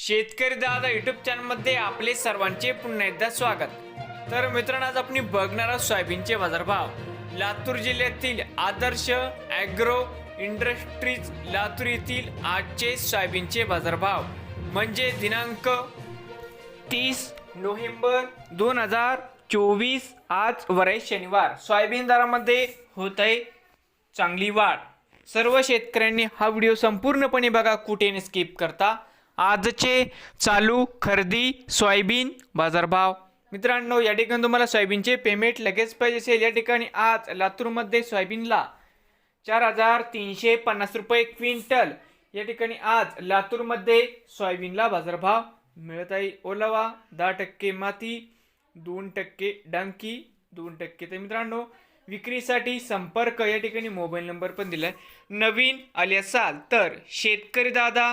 शेतकरी दादा युट्यूब चॅनलमध्ये आपले सर्वांचे पुन्हा एकदा स्वागत. तर मित्रांनो आज आपण बघणार आहोत सोयाबीनचे बाजारभाव. लातूर जिल्ह्यातील आदर्श ॲग्रो इंडस्ट्रीज लातूर येथील आजचे सोयाबीनचे बाजारभाव. म्हणजे दिनांक तीस नोव्हेंबर दोन हजार चोवीस आज वर शनिवार. सोयाबीन दरामध्ये होत आहे चांगली वाढ. सर्व शेतकऱ्यांनी हा व्हिडिओ संपूर्णपणे बघा कुठे स्किप करता. आजचे चालू खरेदी सोयाबीन बाजारभाव. मित्रांनो या ठिकाणी तुम्हाला सोयाबीनचे पेमेंट लगेच पाहिजे असेल. या ठिकाणी आज लातूरमध्ये सोयाबीनला चार हजार तीनशे पन्नास रुपये क्विंटल. या ठिकाणी आज लातूरमध्ये सोयाबीनला बाजारभाव मिळत आहे. ओलावा दहा टक्के माती दोन टक्के डांकी दोन टक्के तर मित्रांनो विक्रीसाठी संपर्क या ठिकाणी मोबाईल नंबर पण दिला आहे नवीन आले असाल तर शेतकरी दादा